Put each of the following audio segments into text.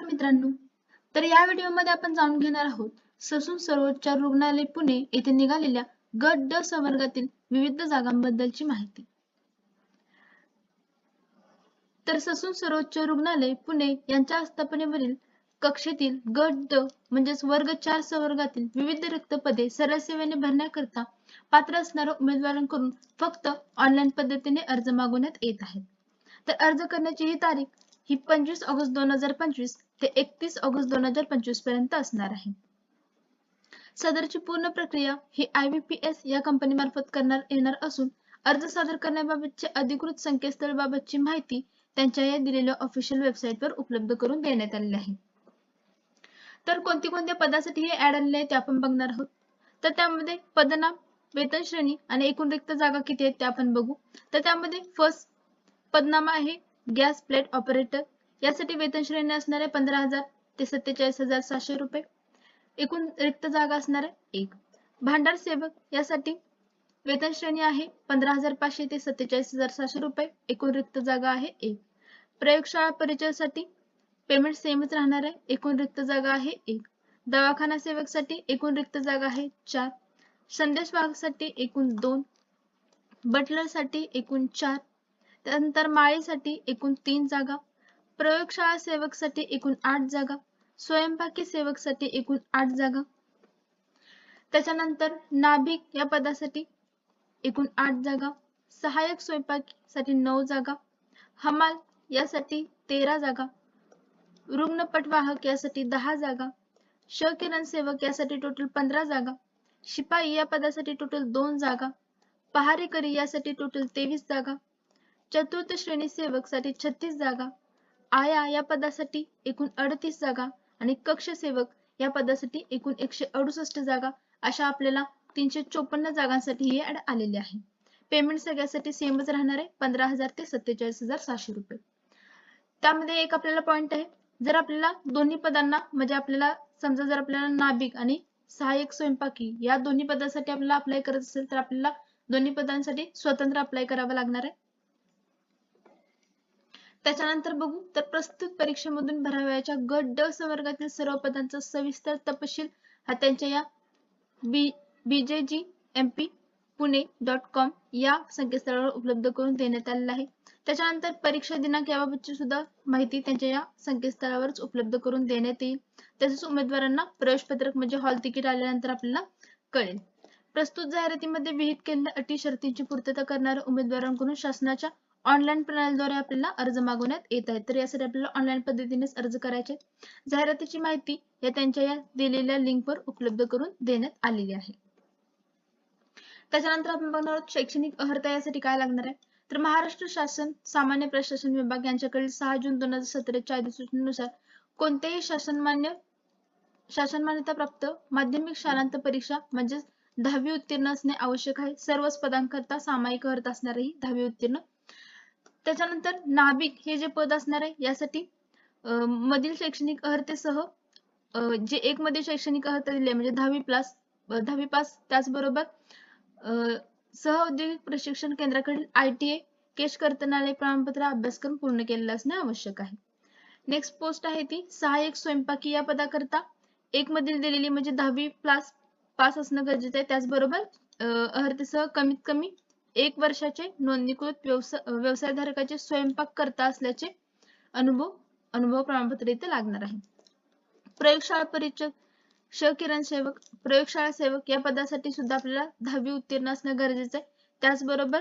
नमस्कार मित्रांनो. तर या व्हिडिओमध्ये आपण जाणून घेणार आहोत ससून सर्वोच्च रुग्णालय पुणे येथे निघालेल्या गट ड संवर्गातील विविध जागांबद्दलची माहिती. तर ससून सर्वोच्च रुग्णालय पुणे यांच्या आस्थापनेवरील कक्षेतील गट ड म्हणजेच वर्ग चार संवर्गातील विविध रिक्त पदे सरळ सेवेने भरण्याकरता पात्र असणाऱ्या उमेदवारांकडून फक्त ऑनलाईन पद्धतीने अर्ज मागवण्यात येत आहेत. तर अर्ज करण्याची ही तारीख ही पंचवीस ऑगस्ट दोन हजार पंचवीस ते एकतीस ऑगस्ट दोन हजार पंचवीसपर्यंत असणार आहे. सदरची पूर्ण प्रक्रिया ही आय बी पी एस या कंपनी मार्फत करण्यात येणार असून अर्ज सादर करण्याबाबतचे अधिकृत संकेतस्थळ बाबतची माहिती त्यांच्या या दिलेल्या ऑफिशियल वेबसाईटवर उपलब्ध करून देण्यात आलेली आहे. तर कोणती कोणत्या पदासाठी हे ऍड आलेले आहे ते आपण बघणार आहोत. तर त्यामध्ये पदनाम वेतन श्रेणी आणि एकूण रिक्त जागा किती आहेत ते आपण बघू. तर त्यामध्ये फर्स्ट पदनामा आहे गॅस प्लेट ऑपरेटर यासाठी वेतन श्रेणी असणार आहे पंधरा हजार ते सत्तेचाळीस हजार सहाशे रुपये. एकूण रिक्त जागा असणार आहे एक. भांडार सेवक यासाठी वेतन श्रेणी आहे पंधरा हजार पाचशे ते सत्तेचाळीस हजार सहाशे रुपये. एकूण रिक्त जागा आहे एक. प्रयोगशाळा परिचयासाठी पेमेंट सेमच राहणार आहे. एकूण रिक्त जागा आहे एक. दवाखाना सेवकसाठी एकूण रिक्त जागा आहे चार. संदेश वाहकसाठी एकूण दोन. बटलरसाठी एकूण चार. त्यानंतर माळीसाठी एकूण तीन जागा. प्रयोगशाळा सेवकसाठी एकूण आठ जागा स्वयंपाकी सेवकसाठी एकूण आठ जागा. त्याच्यानंतर नाभिक या पदासाठी एकूण आठ जागा सहाय्यक स्वयंपाकीसाठी नऊ जागा हमाल यासाठी तेरा जागा रुग्णपटवाहक यासाठी दहा जागा शकिरण सेवक यासाठी टोटल पंधरा जागा शिपाई या पदासाठी टोटल दोन जागा पहारेकरी यासाठी टोटल तेवीस जागा चतुर्थ श्रेणी सेवकसाठी छत्तीस जागा आया या पदासाठी एकूण अडतीस जागा आणि कक्ष सेवक या पदासाठी एकूण एकशे अडुसष्ट जागा अशा आपल्याला तीनशे चोपन्न जागांसाठी हे ऍड आलेले आहे. पेमेंट सगळ्यासाठी सेमच राहणार आहे पंधरा हजार ते सत्तेचाळीस हजार सहाशे रुपये. त्यामध्ये एक आपल्याला पॉइंट आहे जर आपल्याला दोन्ही पदांना म्हणजे आपल्याला समजा जर आपल्याला नाभिक आणि सहाय्यक स्वयंपाकी या दोन्ही पदासाठी आपल्याला अप्लाय करत असेल तर आपल्याला दोन्ही पदांसाठी स्वतंत्र अप्लाय करावं लागणार आहे. त्याच्यानंतर बघू. तर प्रस्तुत परीक्षेमधून भरावयाच्या गट ड संवर्गातील सर्व पदांचा सविस्तर तपशील हा त्यांच्या या B BJG M P Pune dot com या संकेतस्थळावर उपलब्ध करून देण्यात आलेला आहे. त्याच्यानंतर परीक्षा दिनांक याबाबतची सुद्धा माहिती त्यांच्या या संकेतस्थळावरच उपलब्ध करून देण्यात येईल. तसेच उमेदवारांना प्रवेश पत्रक म्हणजे हॉल तिकीट आल्यानंतर आपल्याला कळेल. प्रस्तुत जाहिरातीमध्ये विहित केलेल्या अटी शर्तींची पूर्तता करणाऱ्या उमेदवारांकडून शासनाच्या ऑनलाईन प्रणालीद्वारे आपल्याला अर्ज मागवण्यात येत आहे तर यासाठी आपल्याला ऑनलाईन पद्धतीनेच अर्ज करायचे जाहिरातीची माहिती या त्यांच्या या दिलेल्या लिंकवर उपलब्ध करून देण्यात आलेली आहे. त्याच्यानंतर आपण बघणार आहोत शैक्षणिक अर्हता यासाठी काय लागणार आहे. तर महाराष्ट्र शासन सामान्य प्रशासन विभाग यांच्याकडील सहा जून दोन हजार सतराच्या अधिसूचनेनुसार कोणत्याही शासनमान्य शासन मान्यता प्राप्त माध्यमिक शालांत परीक्षा म्हणजेच दहावी उत्तीर्ण असणे आवश्यक आहे. सर्वच पदांकरता सामायिक अर्थ असणारही दहावी उत्तीर्ण त्याच्यानंतर नाभिक हे जे पद असणार आहे यासाठी मधील शैक्षणिक अर्हतेसह जे एक मध्ये शैक्षणिक अर्हता दिली म्हणजे दहावी प्लस दहावी पास त्याचबरोबर सह औद्योगिक प्रशिक्षण केंद्राकडील आय टी ए केश कर्तनालय प्रमाणपत्र अभ्यासक्रम पूर्ण केलेला असणे आवश्यक आहे. नेक्स्ट पोस्ट आहे ती सहाय्यक स्वयंपाकी या पदाकरता एक मधील दिलेली म्हणजे दहावी प्लस पास असणं गरजेचं आहे. त्याचबरोबर अर्हतेसह कमीत कमी एक वर्षाचे नोंदणीकृत व्यवसाय व्यवसायधारकाचे स्वयंपाक करता असल्याचे अनुभव अनुभव प्रमाणपत्र इथे लागणार आहे. प्रयोगशाळा परीक्षक श सेवक प्रयोगशाळा सेवक या पदासाठी सुद्धा आपल्याला दहावी उत्तीर्ण असणं गरजेचं आहे. त्याचबरोबर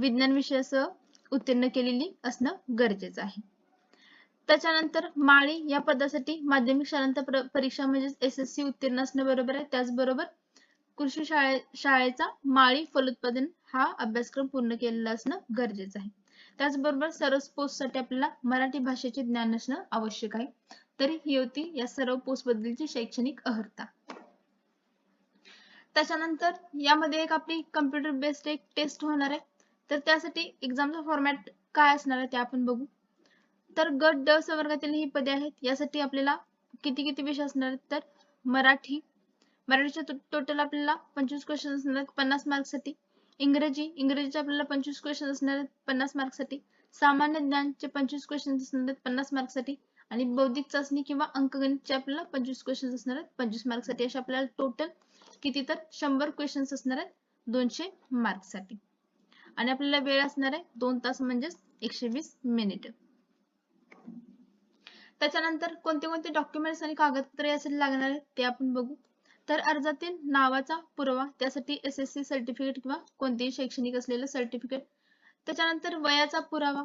विज्ञान विषयासह उत्तीर्ण केलेली असणं गरजेचं आहे. त्याच्यानंतर माळी या पदासाठी माध्यमिक शाळांत परीक्षा म्हणजेच एस एस सी उत्तीर्ण असणं बरोबर आहे. त्याचबरोबर कृषी शाळे शाळेचा माळी फलोत्पादन हा अभ्यासक्रम पूर्ण केलेला असणं गरजेचं आहे. त्याचबरोबर सर्व पोस्टसाठी आपल्याला मराठी भाषेचे ज्ञान असणं आवश्यक आहे. तरी ही होती या सर्व पोस्ट बद्दलची शैक्षणिक अर्हता त्याच्यानंतर यामध्ये एक आपली कम्प्युटर बेस्ड एक टेस्ट होणार आहे. तर त्यासाठी एक्झामचा फॉर्मॅट काय असणार आहे ते आपण बघू. तर गट ड संवर्गातील ही पदे आहेत. यासाठी आपल्याला किती किती विषय असणार आहेत? तर मराठी. मराठीचे टोटल आपल्याला पंचवीस क्वेश्चन असणार आहेत. पन्नास मार्क्ससाठी इंग्रजी इंग्रजीचे आपल्याला पंचवीस क्वेश्चन असणार आहेत पन्नास मार्कसाठी सामान्य ज्ञानचे पंचवीस क्वेश्चन असणार आहेत पन्नास मार्कसाठी आणि बौद्धिक चाचणी किंवा अंकगणितचे आपल्याला पंचवीस क्वेश्चन असणार आहेत पंचवीस मार्कसाठी असे आपल्याला टोटल किती तर शंभर क्वेश्चन्स असणार आहेत दोनशे मार्कसाठी आणि आपल्याला वेळ असणार आहे दोन तास म्हणजेच एकशे वीस मिनिट त्याच्यानंतर कोणते कोणते डॉक्युमेंट्स आणि कागदपत्रे यासाठी लागणार आहेत ते आपण बघू. तर अर्जातील नावाचा पुरावा त्यासाठी एस एस सी सर्टिफिकेट किंवा कोणतेही शैक्षणिक असलेलं सर्टिफिकेट त्याच्यानंतर वयाचा पुरावा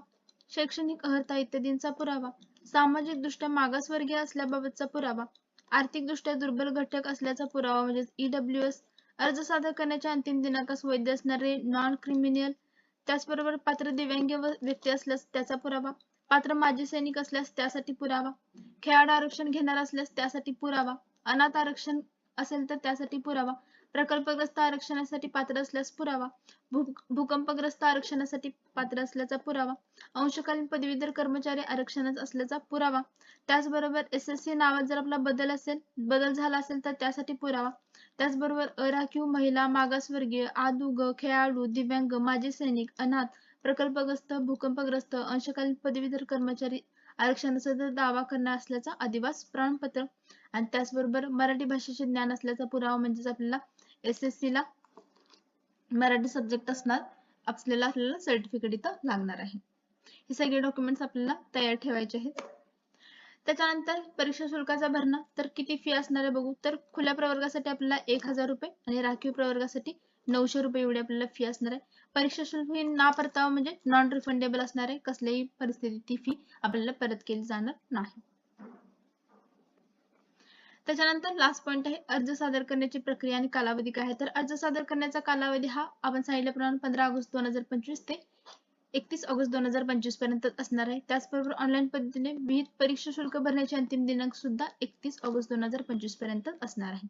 शैक्षणिक अर्हता इत्यादींचा पुरावा सामाजिक दृष्ट्या मागासवर्गीय असल्याबाबतचा पुरावा आर्थिक दृष्ट्या दुर्बल घटक असल्याचा पुरावा म्हणजे ईडब्ल्यू एस अर्ज सादर करण्याच्या अंतिम दिनांकास वैध असणारे नॉन क्रिमिनल त्याचबरोबर पात्र दिव्यांग व्यक्ती असल्यास त्याचा पुरावा पात्र माजी सैनिक असल्यास त्यासाठी पुरावा खेळाडू आरक्षण घेणार असल्यास त्यासाठी पुरावा अनाथ आरक्षण असेल तर त्यासाठी पुरावा. प्रकल्पग्रस्त आरक्षणासाठी पात्र असल्यास पुरावा. भूकंपग्रस्त आरक्षणासाठी पात्र असल्याचा पुरावा. अंशकालीन पदवीधर कर्मचारी आरक्षणात असल्याचा पुरावा. त्याचबरोबर एस एस सी नावात जर आपला बदल असेल बदल झाला असेल तर त्यासाठी पुरावा. त्याचबरोबर अराखीव महिला मागासवर्गीय आदुग खेळाडू दिव्यांग माजी सैनिक अनाथ प्रकल्पग्रस्त भूकंपग्रस्त अंशकालीन पदवीधर कर्मचारी आरक्षणाचा दावा करणार असल्याचा अधिवास प्रमाणपत्र. आणि त्याचबरोबर मराठी भाषेचे ज्ञान असल्याचा पुरावा म्हणजेच आपल्याला एस एस सी ला मराठी सब्जेक्ट असणार आपल्याला आपल्याला सर्टिफिकेट इथं लागणार आहे. हे सगळे डॉक्युमेंट्स आपल्याला तयार ठेवायचे आहेत. त्याच्यानंतर परीक्षा शुल्काचा भरणा तर किती फी असणार आहे बघू. तर खुल्या प्रवर्गासाठी आपल्याला एक हजार रुपये आणि राखीव प्रवर्गासाठी नऊशे रुपये एवढी आपल्याला फी असणार आहे. परीक्षा शुल्क ही ना परतावा म्हणजे नॉन रिफंडेबल असणार आहे. कसल्याही परिस्थितीत ती फी आपल्याला परत केली जाणार नाही. त्याच्यानंतर लास्ट पॉईंट आहे अर्ज सादर करण्याची प्रक्रिया आणि कालावधी काय आहे? तर अर्ज सादर करण्याचा कालावधी हा आपण सांगितल्याप्रमाणे पंधरा ऑगस्ट दोन हजार पंचवीस ते एकतीस ऑगस्ट दोन हजार पंचवीसपर्यंत असणार आहे. त्याचबरोबर ऑनलाईन पद्धतीने विविध परीक्षा शुल्क भरण्याचे अंतिम दिनांक सुद्धा एकतीस ऑगस्ट दोन हजार पंचवीसपर्यंत असणार आहे.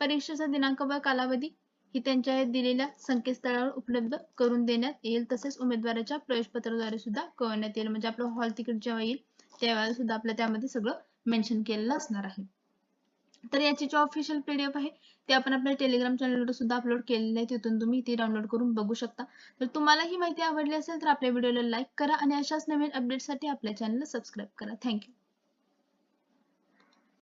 परीक्षेचा दिनांक व कालावधी ही त्यांच्या दिलेल्या संकेतस्थळावर उपलब्ध करून देण्यात येईल. तसेच उमेदवाराच्या प्रवेशपत्राद्वारे सुद्धा कळवण्यात येईल. म्हणजे आपलं हॉल तिकीट जेव्हा येईल त्यावेळेला सुद्धा आपल्या त्यामध्ये सगळं मेन्शन केलेलं असणार आहे. तर याची जी ऑफिशियल पीडीएफ आहे ते आपण आपल्या टेलिग्राम चॅनलवर सुद्धा अपलोड केलेले आहे तिथून तुम्ही ती डाउनलोड करून बघू शकता. तर तुम्हाला ही माहिती आवडली असेल तर आपल्या व्हिडिओला लाईक करा आणि अशाच नवीन अपडेटसाठी आपल्या चॅनलला सबस्क्राईब करा. थँक्यू